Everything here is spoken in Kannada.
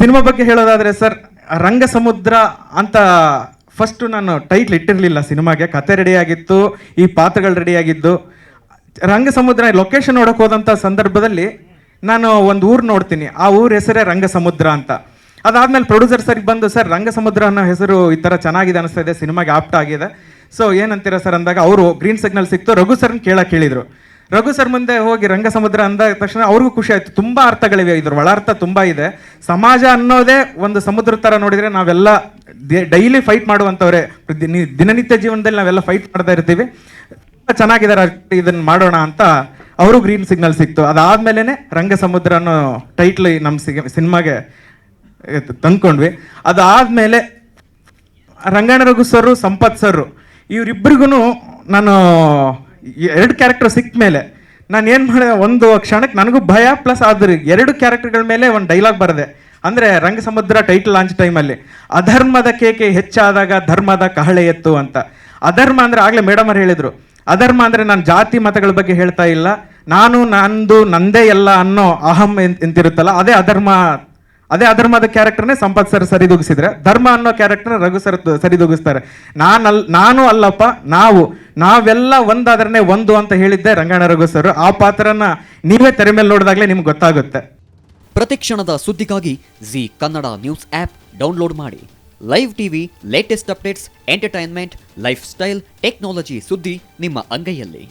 ಸಿನಿಮಾ ಬಗ್ಗೆ ಹೇಳೋದಾದ್ರೆ ಸರ್ ರಂಗ ಸಮುದ್ರ ಅಂತ ಫಸ್ಟ್ ನಾನು ಟೈಟ್ಲ್ ಇಟ್ಟಿರಲಿಲ್ಲ ಸಿನಿಮಾಗೆ, ಕತೆ ರೆಡಿ ಆಗಿತ್ತು, ಈ ಪಾತ್ರಗಳು ರೆಡಿ ಆಗಿದ್ದು. ರಂಗ ಸಮುದ್ರ ಲೊಕೇಶನ್ ನೋಡಕ್ ಹೋದಂಥ ಸಂದರ್ಭದಲ್ಲಿ ನಾನು ಒಂದು ಊರು ನೋಡ್ತೀನಿ. ಆ ಊರ ಹೆಸರೇ ರಂಗ ಸಮುದ್ರ ಅಂತ. ಅದಾದ್ಮೇಲೆ ಪ್ರೊಡ್ಯೂಸರ್ ಸರ್ ಬಂದು, ಸರ್ ರಂಗ ಸಮುದ್ರ ಅನ್ನೋ ಹೆಸರು ಈ ಥರ ಚೆನ್ನಾಗಿದೆ ಅನಿಸ್ತಾ ಇದೆ, ಸಿನಿಮಾಗೆ ಆಪ್ಟ್ ಆಗಿದೆ. ಸೊ ಏನಂತೀರ ಸರ್ ಅಂದಾಗ, ಅವರು ಗ್ರೀನ್ ಸಿಗ್ನಲ್ ಸಿಕ್ತು, ರಘು ಸರ್ನ ಕೇಳಕ್ಕೆ ಹೇಳಿದ್ರು ರಘು ಸರ್ ಮುಂದೆ ಹೋಗಿ ರಂಗ ಸಮುದ್ರ ಅಂದ ತಕ್ಷಣ ಅವ್ರಿಗೂ ಖುಷಿ ಆಯ್ತು. ತುಂಬಾ ಅರ್ಥಗಳಿವೆ. ಇದ್ರ ಒಳಾರ್ಥ ತುಂಬಾ ಇದೆ. ಸಮಾಜ ಅನ್ನೋದೇ ಒಂದು ಸಮುದ್ರ ತರ ನೋಡಿದ್ರೆ ನಾವೆಲ್ಲ ಡೈಲಿ ಫೈಟ್ ಮಾಡುವಂತವ್ರೆ. ದಿನನಿತ್ಯ ಜೀವನದಲ್ಲಿ ನಾವೆಲ್ಲ ಫೈಟ್ ಮಾಡ್ತಾ ಇರ್ತೀವಿ. ತುಂಬ ಚೆನ್ನಾಗಿದ್ದಾರೆ ಇದನ್ನು ಮಾಡೋಣ ಅಂತ ಅವರು ಗ್ರೀನ್ ಸಿಗ್ನಲ್ ಸಿಕ್ತು. ಅದಾದ್ಮೇಲೆ ರಂಗ ಸಮುದ್ರ ಅನ್ನೋ ಟೈಟ್ಲ್ ನಮ್ಮ ಸಿನಿಮಾಗೆ ತಂದ್ಕೊಂಡ್ವಿ. ಅದಾದ್ಮೇಲೆ ರಂಗಣ್ಣ ರಘು ಸರ್ ಸಂಪತ್ ಸರ್ ಇವರಿಬ್ಬರಿಗೂ ನಾನು ಎರಡು ಕ್ಯಾರೆಕ್ಟರ್ ಸಿಕ್ಕ ಮೇಲೆ ನಾನು ಏನು ಮಾಡಿದೆ, ಒಂದು ಕ್ಷಣಕ್ಕೆ ನನಗೂ ಭಯ ಪ್ಲಸ್ ಅದ್ರ ಎರಡು ಕ್ಯಾರೆಕ್ಟರ್ಗಳ ಮೇಲೆ ಒಂದು ಡೈಲಾಗ್ ಬರದೆ. ಅಂದರೆ ರಂಗಸಮುದ್ರ ಟೈಟಲ್ ಲಾಂಚ್ ಟೈಮಲ್ಲಿ ಅಧರ್ಮದ ಕೇಕೆ ಹೆಚ್ಚಾದಾಗ ಧರ್ಮದ ಕಹಳೆ ಎತ್ತು ಅಂತ. ಅಧರ್ಮ ಅಂದರೆ ಆಗಲೇ ಮೇಡಮ್ ಅವ್ರು ಹೇಳಿದರು. ಅಧರ್ಮ ಅಂದರೆ ನಾನು ಜಾತಿ ಮತಗಳ ಬಗ್ಗೆ ಹೇಳ್ತಾ ಇಲ್ಲ. ನಾನು, ನಂದು, ನಂದೇ ಎಲ್ಲ ಅನ್ನೋ ಅಹಂ ಎಂತ- ಎಂತಿರುತ್ತಲ್ಲ, ಅದೇ ಅಧರ್ಮ ಅದೇ ಅಧರ್ಮದ ಕ್ಯಾರೆಕ್ಟರ್ನೇ ಸಂಪತ್ ಸರ್ ಸರಿದೂಗಿಸಿದ್ರೆ, ಧರ್ಮ ಅನ್ನೋ ಕ್ಯಾರೆಕ್ಟರ್ ರಘು ಸರ್ ಸರಿದೂಗಿಸ್ತಾರೆ. ನಾನಲ್, ನಾನು ಅಲ್ಲಪ್ಪ, ನಾವು, ನಾವೆಲ್ಲ ಒಂದಾದ್ರೆ ಒಂದು ಅಂತ ಹೇಳಿದ್ದೆ ರಂಗಣ್ಣ ರಘು ಸರ್ ಆ ಪಾತ್ರನ ನೀವೇ ತೆರೆ ಮೇಲೆ ನೋಡಿದಾಗಲೇ ನಿಮ್ಗೆ ಗೊತ್ತಾಗುತ್ತೆ. ಪ್ರತಿಕ್ಷಣದ ಸುದ್ದಿಗಾಗಿ Zee Kannada news app download ಮಾಡಿ. Live TV latest updates entertainment lifestyle technology ಸುದ್ದಿ ನಿಮ್ಮ ಅಂಗೈಯಲ್ಲಿ.